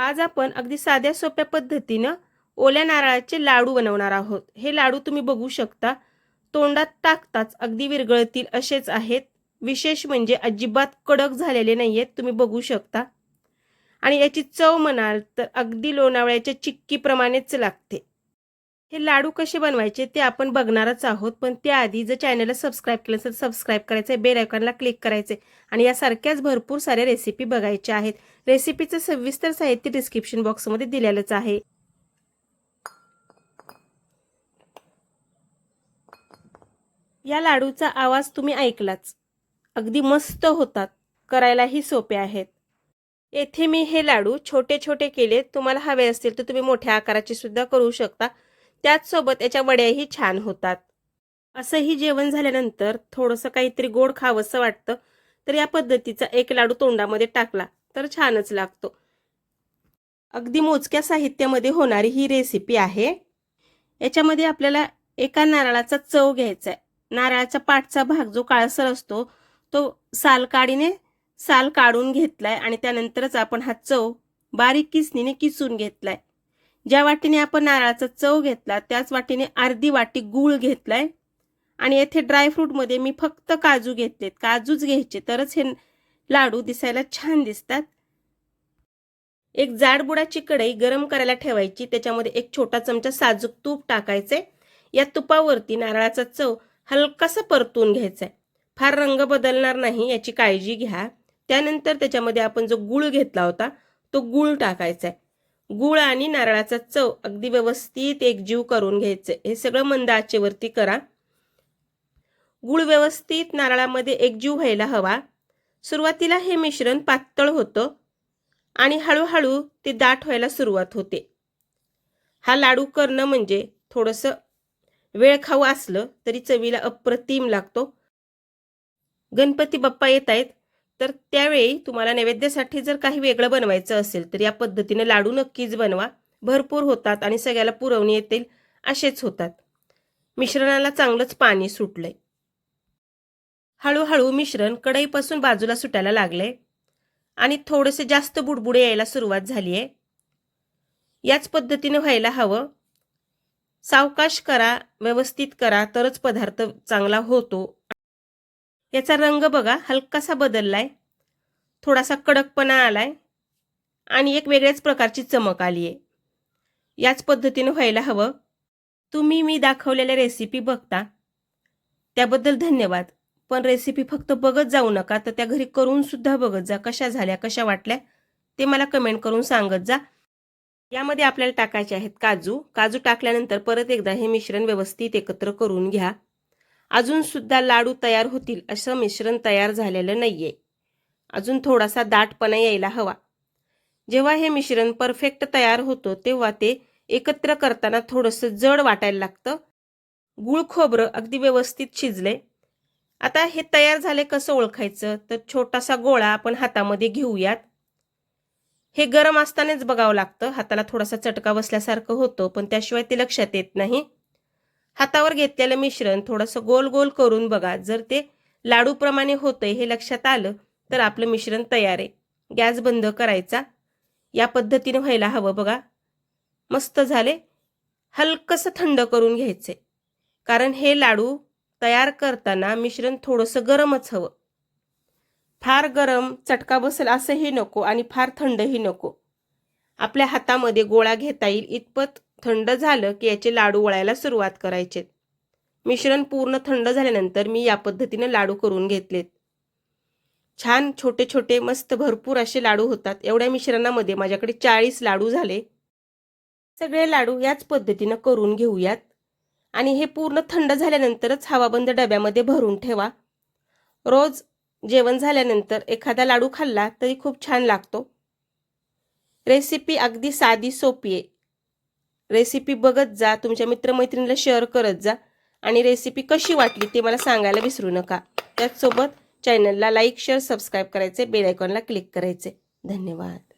आज आपण अगदी साध्या सोप्या पद्धतीनं ओल्या नारळाचे लाडू बनवणार आहोत. हे लाडू तुम्ही बघू शकता. तोंडात टाकताच अगदी विरगळतील असेच आहेत. विशेष म्हणजे अजिबात कडक झालेले नाही आहेत तुम्ही बघू शकता. आणि याची चव म्हणाल तर अगदी लोणावळ्याच्या चिक्कीप्रमाणेच लागते. हे लाडू कसे बनवायचे ते आपण बघणारच आहोत. पण त्याआधी जर चॅनलला सबस्क्राईब केलं तर सबस्क्राईब करायचं आहे बेल आयकॉनला क्लिक करायचे आणि यासारख्याच भरपूर साऱ्या रेसिपी बघायच्या आहेत. रेसिपीचं सविस्तर साहित्य डिस्क्रिप्शन बॉक्समध्ये दिलेलंच आहे. या लाडूचा आवाज तुम्ही ऐकलाच. अगदी मस्त होतात. करायलाही सोपे आहेत. येथे मी हे लाडू छोटे छोटे केले. तुम्हाला हवे असतील तर तुम्ही मोठ्या आकाराचे सुद्धा करू शकता. त्याचसोबत याच्या वड्याही छान होतात. असंही जेवण झाल्यानंतर थोडंसं काहीतरी गोड खावंसं वाटतं तर या पद्धतीचा एक लाडू तोंडामध्ये टाकला तर छानच लागतो. अगदी मोजक्या साहित्यामध्ये होणारी ही रेसिपी आहे. याच्यामध्ये आपल्याला एका नारळाचा चव घ्यायचा आहे नारळाचा पाठचा भाग जो काळसर असतो तो सालकाडीने साल काढून घेतलाय आणि त्यानंतरच आपण हा चव बारीक किसनीने किसून घेतलाय. ज्या वाटीने आपण नारळाचा चव घेतला त्याच वाटीने अर्धी वाटी गूळ घेतलाय. आणि येथे ड्रायफ्रूटमध्ये मी फक्त काजू घेतलेत. काजूच घ्यायचे तरच हे लाडू दिसायला छान दिसतात. एक जाडबुडाची कढई गरम करायला ठेवायची त्याच्यामध्ये एक छोटा चमचा साजूक तूप टाकायचे. या तुपावरती नारळाचा चव हलकासा परतून घ्यायचा आहे. फार रंग बदलणार नाही याची काळजी घ्या. त्यानंतर त्याच्यामध्ये आपण जो गुळ घेतला होता तो गुळ टाकायचा आहे. गुळ आणि नारळाचा चव अगदी व्यवस्थित एकजीव करून घ्यायचं. हे सगळं मंद आचेवरती करा. गुळ व्यवस्थित नारळामध्ये एकजीव व्हायला हवा. सुरुवातीला हे मिश्रण पातळ होतं आणि हळूहळू ते दाट व्हायला सुरुवात होते. हा लाडू करणं म्हणजे थोडंसं वेळ खाऊ असलं तरी चवीला अप्रतिम लागतो. गणपती बाप्पा येत आहेत. तर त्यावेळी तुम्हाला नैवेद्यासाठी जर काही वेगळं बनवायचं असेल तर या पद्धतीने लाडू नक्कीच बनवा. भरपूर होतात आणि सगळ्याला पुरवणी येतील असेच होतात. मिश्रणाला चांगलंच पाणी सुटलंय. हळूहळू मिश्रण कढईपासून बाजूला सुटायला लागले आणि थोडेसे जास्त बुडबुडे यायला सुरुवात झाली आहे याच पद्धतीने व्हायला हवं. सावकाश करा व्यवस्थित करा तरच पदार्थ चांगला होतो. याचा रंग बघा हलकासा बदललाय. थोडासा कडकपणा आलाय आणि एक वेगळ्याच प्रकारची चमक आली आहे याच पद्धतीनं व्हायला हवं. तुम्ही मी दाखवलेल्या रेसिपी बघता. त्याबद्दल धन्यवाद. पण रेसिपी फक्त बघत जाऊ नका तर त्या घरी करून सुद्धा बघत जा कशा झाल्या कशा वाटल्या ते मला कमेंट करून सांगत जा. यामध्ये आपल्याला टाकायचे आहेत काजू. काजू टाकल्यानंतर परत एकदा हे मिश्रण व्यवस्थित एकत्र करून घ्या. अजून सुद्धा लाडू तयार होतील असं मिश्रण तयार झालेलं नाहीये. अजून थोडासा दाटपणा यायला हवा. जेव्हा हे मिश्रण परफेक्ट तयार होतं तेव्हा ते एकत्र करताना थोडंसं जड वाटायला लागतं. गुळ खोबरं अगदी व्यवस्थित शिजले. आता हे तयार झाले कसं ओळखायचं? तर छोटासा गोळा आपण हातामध्ये घेऊयात. हे गरम असतानाच बघावं लागतं. हाताला थोडासा चटका बसल्यासारखं होतं पण त्याशिवाय ते लक्षात येत नाही. हातावर घेतलेलं मिश्रण थोडंसं गोल गोल करून बघा. जर ते लाडूप्रमाणे होतंय हे लक्षात आलं तर आपलं मिश्रण तयार आहे. गॅस बंद करायचा. या पद्धतीने व्हायला हवं बघा. मस्त झाले. हलकंसं थंड करून घ्यायचे कारण हे लाडू तयार करताना मिश्रण थोडंसं गरमच हवं. फार गरम चटका बसेल असंही नको आणि फार थंडही नको. आपल्या हातामध्ये गोळा घेता येईल इतपत थंड झालं की याचे लाडू वळायला सुरुवात करायचे मिश्रण पूर्ण थंड झाल्यानंतर मी या पद्धतीने लाडू करून घेतलेत. छान छोटे छोटे मस्त भरपूर असे लाडू होतात. एवढ्या मिश्रणामध्ये माझ्याकडे चाळीस लाडू झाले. सगळे लाडू याच पद्धतीनं करून घेऊयात. आणि हे पूर्ण थंड झाल्यानंतरच हवाबंद डब्यामध्ये भरून ठेवा. रोज जेवण झाल्यानंतर एखादा लाडू खाल्ला तरी खूप छान लागतो. रेसिपी अगदी साधी सोपी आहे. रेसिपी बघत जा तुमच्या मित्रमैत्रिणीला शेअर करत जा. आणि रेसिपी कशी वाटली ते मला सांगायला विसरू नका. त्याचसोबत चॅनलला लाईक शेअर सबस्क्राईब करायचे बेल आयकॉनला क्लिक करायचे धन्यवाद.